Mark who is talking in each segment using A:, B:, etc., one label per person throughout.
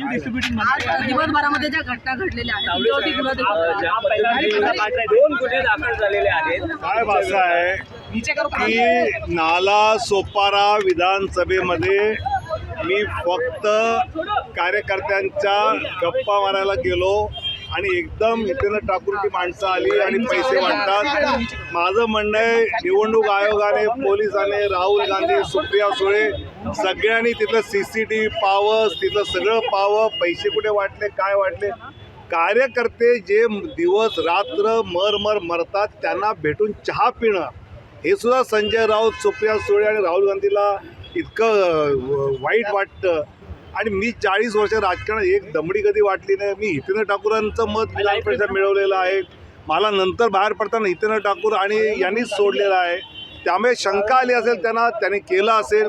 A: आज दिवसभरामध्ये ज्या घटना घडलेल्या आहेत
B: दोन गुन्हे दाखल झालेले आहेत.
C: काय भाषा आहे? की? नाला सोपारा विधानसभेमध्ये मी फक्त कार्यकर्त्यांच्या गप्पा मारायला गेलो. आणि एकदम इथे ठाकूरची माणसं आली आणि पैसे वाटतात. माझं म्हणणं आहे निवडणूक आयोगाने पोलिसाने राहुल गांधी सुप्रिया सुळे सगळ्यांनी तिथलं सी सी टी व्ही पाहावं तिथलं सगळं पावं पैसे कुठे वाटले काय वाटले? कार्यकर्ते जे दिवस रात्र मर मर मरतात त्यांना भेटून चहा पिणं. हे सुद्धा संजय राऊत सुप्रिया सुळे आणि राहुल गांधीला इतकं वाईट वाटतं. आणि मी चाळीस वर्ष राजकारणात एक दमडी कधी वाटली नाही. मी हितेंद्र ठाकूरांचं मत विधान परिषद मिळवलेलं आहे. मला नंतर बाहेर पडताना हितेंद्र ठाकूर आणि यांनीच सोडलेलं आहे. त्यामुळे शंका आली असेल त्यांना त्यांनी केलं असेल.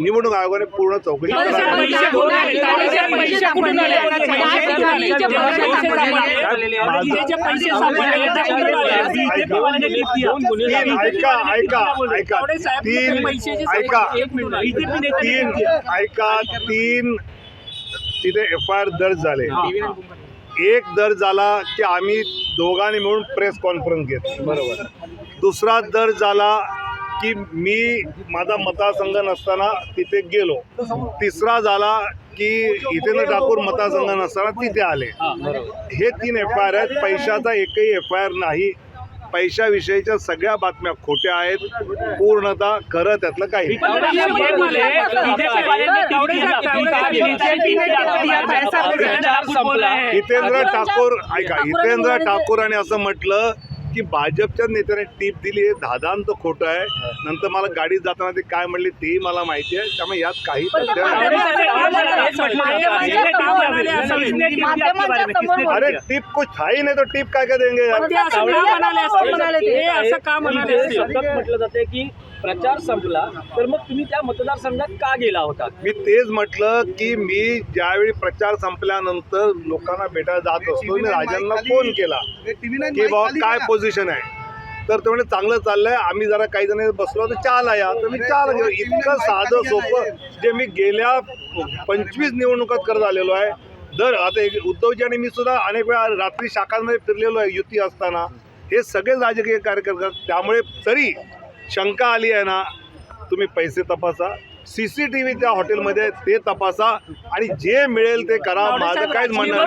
C: निवडणूक आयोगाने पूर्ण चौकशी ऐका ऐका ऐका. तीन ऐका. तीन ऐका. तीन तिथे एफ आय आर दर्ज झाले. एक दर्ज झाला की आम्ही दोघांनी मिळून प्रेस कॉन्फरन्स घेतली. बरोबर. दुसरा दर्ज झाला की मी माझा मतदारसंघ नसताना तिथे गेलो. तिसरा झाला की हितेंद्र ठाकूर मतदारसंघ नसताना तिथे आले. हे तीन एफ आय आर आहेत. पैशाचा एकही एफ आय आर नाही. पैशाविषयीच्या सगळ्या बातम्या खोट्या आहेत. पूर्णतः खरं त्यातलं काही. हितेंद्र ठाकूर ऐका हितेंद्र ठाकूरांनी असं म्हटलं की भाजपच्या नेत्याने टीप दिली हे दादांचं खोटं आहे. नंतर मला गाडीत जाताना ते काय म्हणले तेही मला माहिती आहे. त्यामुळे यात काही अरे टीप कुछ था ही नहीं तो टीप काय काय देंगे यार?
B: हे सतत म्हटलं जाते की प्रचार संपला तर मग तुम्ही त्या मतदारसंघात का गेला होता?
C: मी तेच म्हटलं की मी ज्यावेळी प्रचार संपल्यानंतर लोकांना भेटायला जात असतो मी राजांना फोन केला. की बाबा काय पोझिशन आहे? तर ते म्हणजे चांगलं चाललंय आम्ही जरा काही जण बसलो तर चहाला या तर मी चहाला गेलो इतकं साधं सोपं जे मी गेल्या पंचवीस निवडणुकात करत आलेलो आहे. दर आता एक उद्धवजी आणि मी सुद्धा अनेक वेळा रात्री शाखांमध्ये फिरलेलो आहे युती असताना. हे सगळे राजकीय कार्यकर्ते. त्यामुळे तरी शंका आली आहे ना तुम्ही पैसे तपासा. सी सी टी व्ही त्या हॉटेलमध्ये ते तपासा आणि जे मिळेल ते करा. माझं काहीच म्हणणं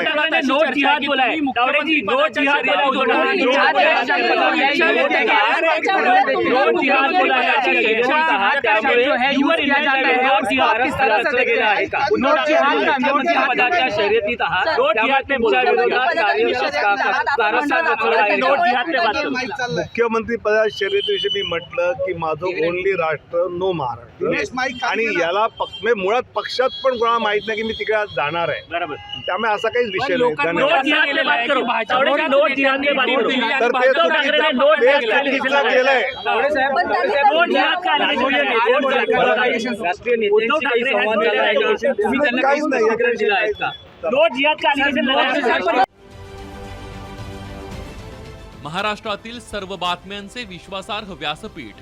C: मुख्यमंत्री पदाच्या शर्यतीविषयी मी म्हटलं की? माझं ओनली राष्ट्र नो महाराष्ट्र आणि याला म्हणजे मुळात पक्षात पण कोणाला माहीत नाही की मी तिकडे आज जाणार आहे.
B: बरोबर.
C: त्यामुळे असा काहीच विषय नाही. काहीच नाही.
D: महाराष्ट्रातील सर्व बातम्यांचे विश्वासार्ह व्यासपीठ